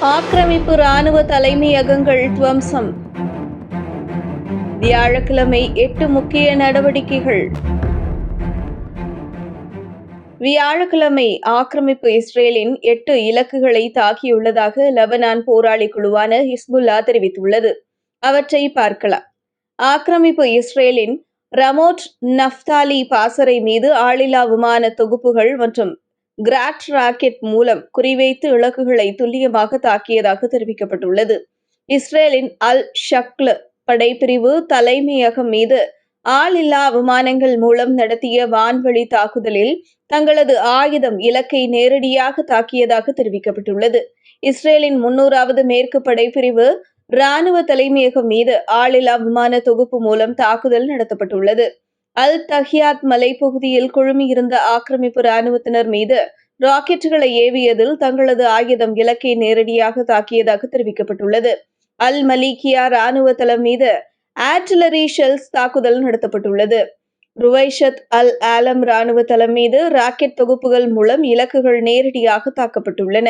ஆக்கிரமிப்பு ராணுவ தலைமையகங்கள் துவம்சம். வியாழக்கிழமை எட்டு முக்கிய நடவடிக்கைகள். வியாழக்கிழமை ஆக்கிரமிப்பு இஸ்ரேலின் எட்டு இலக்குகளை தாக்கியுள்ளதாக லெபனான் போராளி குழுவான ஹிஸ்புல்லா தெரிவித்துள்ளது. அவற்றை பார்க்கலாம். ஆக்கிரமிப்பு இஸ்ரேலின் ரமோட் நஃப்தாலி பாசறை மீது ஆளில்லா விமான தொகுப்புகள் மற்றும் கிராட் ராக்கெட் மூலம் குறிவைத்து இலக்குகளை துல்லியமாக தாக்கியதாக தெரிவிக்கப்பட்டுள்ளது. இஸ்ரேலின் அல் ஷக்ல படைப்பிரிவு தலைமையகம் மீது ஆளில்லா விமானங்கள் மூலம் நடத்திய வான்வழி தாக்குதலில் தங்களது ஆயுதம் இலக்கை நேரடியாக தாக்கியதாக தெரிவிக்கப்பட்டுள்ளது. இஸ்ரேலின் முன்னூறாவது மேற்கு படைப்பிரிவு ராணுவ தலைமையகம் மீது ஆளில்லா விமான தொகுப்பு மூலம் தாக்குதல் நடத்தப்பட்டுள்ளது. அல் தஹியாத் மலைப்பகுதியில் குழுமியிருந்த ஆக்கிரமிப்பு ராணுவத்தினர் மீது ராக்கெட்டுகளை ஏவியதில் தங்களது ஆயுதம் இலக்கை நேரடியாக தாக்கியதாக தெரிவிக்கப்பட்டுள்ளது. அல் மலிகியா ராணுவ தளம் மீது ஆர்டிலரி ஷெல்ஸ் தாக்குதல் நடத்தப்பட்டுள்ளது. ருவைஷத் அல் ஆலம் ராணுவ தளம் மீது ராக்கெட் தொகுப்புகள் மூலம் இலக்குகள் நேரடியாக தாக்கப்பட்டுள்ளன.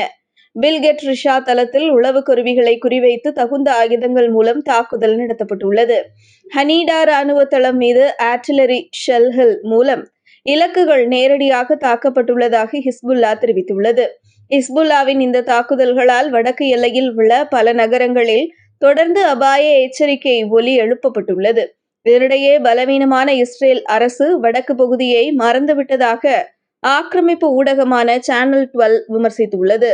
பில்கெட் ரிஷா தளத்தில் உளவு கருவிகளை குறிவைத்து தகுந்த ஆயுதங்கள் மூலம் தாக்குதல் நடத்தப்பட்டுள்ளது. ஹனீடா ராணுவ தளம் மீது ஆர்டிலரி ஷெல்கள் மூலம் இலக்குகள் நேரடியாக தாக்கப்பட்டுள்ளதாக ஹிஸ்புல்லா தெரிவித்துள்ளது. ஹிஸ்புல்லாவின் இந்த தாக்குதல்களால் வடக்கு எல்லையில் உள்ள பல நகரங்களில் தொடர்ந்து அபாய எச்சரிக்கை ஒலி எழுப்பப்பட்டுள்ளது. இதனிடையே பலவீனமான இஸ்ரேல் அரசு வடக்கு பகுதியை மறந்துவிட்டதாக ஆக்கிரமிப்பு ஊடகமான சேனல் டுவெல் விமர்சித்துள்ளது.